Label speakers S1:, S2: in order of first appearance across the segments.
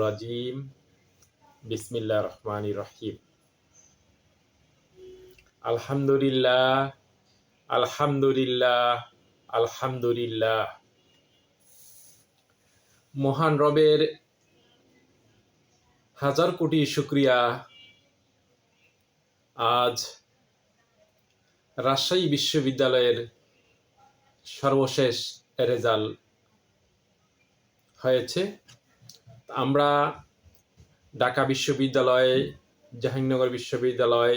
S1: রাজিম বিসমিল্লা রহমান আলহামদুলিল্লাহ আলহামদুলিল্লাহ আলহামদুলিল্লাহ মহান রবের হাজার কোটি শুক্রিয়া। আজ রাজশাহী বিশ্ববিদ্যালয়ের সর্বশেষ রেজাল্ট হয়েছে। আমরা ঢাকা বিশ্ববিদ্যালয়, জাহাঙ্গীরনগর বিশ্ববিদ্যালয়,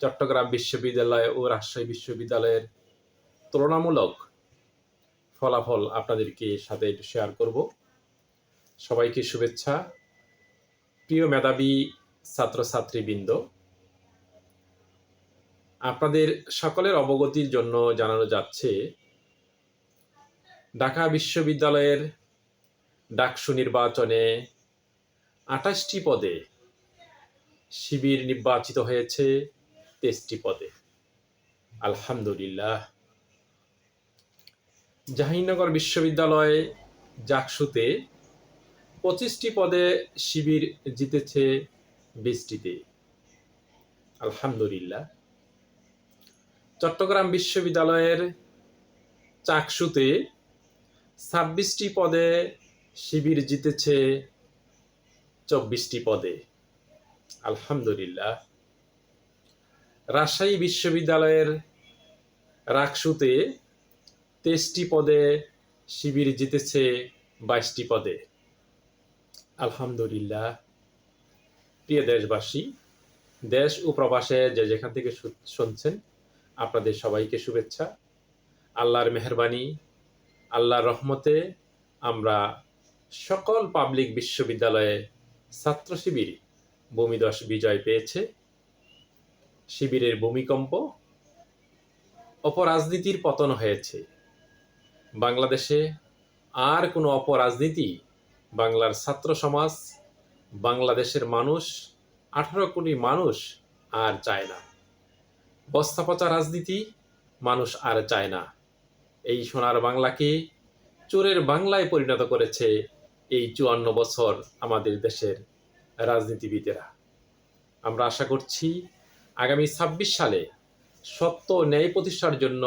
S1: চট্টগ্রাম বিশ্ববিদ্যালয় ও রাজশাহী বিশ্ববিদ্যালয়ের তুলনামূলক ফলাফল আপনাদেরকে সাথে শেয়ার করব। সবাইকে শুভেচ্ছা। প্রিয় মেধাবী ছাত্রছাত্রীবৃন্দ, আপনাদের সকলের অবগতির জন্য জানানো যাচ্ছে, ঢাকা বিশ্ববিদ্যালয়ের ডাকসু নির্বাচনে আঠাশটি পদে শিবির নির্বাচিত হয়েছে, তেইশটি পদে। আলহামদুলিল্লাহ। জাহাঙ্গীরনগর বিশ্ববিদ্যালয় জাকসুতে পঁচিশটি পদে শিবির জিতেছে বিশটিতে। আলহামদুলিল্লাহ। চট্টগ্রাম বিশ্ববিদ্যালয়ের চাকসুতে ছাব্বিশটি পদে শিবির জিতেছে চব্বিশটি পদে। আলহামদুলিল্লাহ। রাজশাহী বিশ্ববিদ্যালয়ের রাকসুতে তেইশটি পদে শিবির জিতেছে বাইশটি পদে। আলহামদুলিল্লাহ। প্রিয় দেশবাসী, দেশ ও প্রবাসে যে যেখান থেকে শুনছেন, আপনাদের সবাইকে শুভেচ্ছা। আল্লাহর মেহরবানি, আল্লাহর রহমতে আমরা সকল পাবলিক বিশ্ববিদ্যালয়ে ছাত্র শিবির ভূমিদশ বিজয় পেয়েছে। শিবিরের ভূমিকম্প অপরাজনীতির পতন হয়েছে। বাংলাদেশে আর কোনো অপরাজনীতি বাংলার ছাত্র সমাজ, বাংলাদেশের মানুষ, আঠারো কোটি মানুষ আর চায় না। বস্তাপচা রাজনীতি মানুষ আর চায় না। এই সোনার বাংলাকে চোরের বাংলায় পরিণত করেছে এই চুয়ান্ন বছর আমাদের দেশের রাজনীতিবিদেরা। আমরা আশা করছি আগামী ছাব্বিশ সালে সত্য ন্যায় প্রতিষ্ঠার জন্য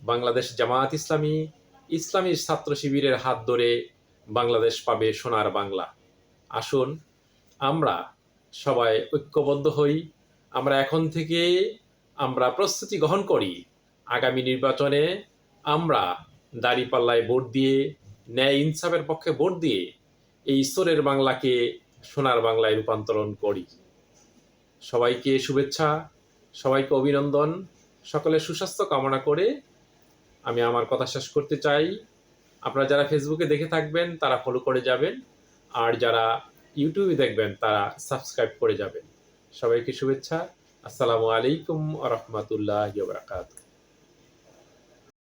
S1: বাংলাদেশ জামায়াত ইসলামী ইসলামী ছাত্র শিবিরের হাত ধরে বাংলাদেশ পাবে সোনার বাংলা। আসুন, আমরা সবাই ঐক্যবদ্ধ হই। আমরা এখন থেকে আমরা প্রস্তুতি গ্রহণ করি। আগামী নির্বাচনে আমরা দাড়িপাল্লায় ভোট দিয়ে ন্যায় ইনসাফের পক্ষে ভোট দিয়ে এই ঈশ্বরের বাংলাকে সোনার বাংলায় রূপান্তরণ করি। সবাইকে শুভেচ্ছা, সবাইকে অভিনন্দন সকলের সুস্বাস্থ্য কামনা করে আমি আমার কথা শেষ করতে চাই। আপনারা যারা ফেসবুকে দেখে থাকবেন, তারা ফলো করে যাবেন। আর যারা ইউটিউবে দেখবেন, তারা সাবস্ক্রাইব করে যাবেন। সবাইকে শুভেচ্ছা। আসসালামু আলাইকুম রহমতুল্লাহ বারাকাতুহ।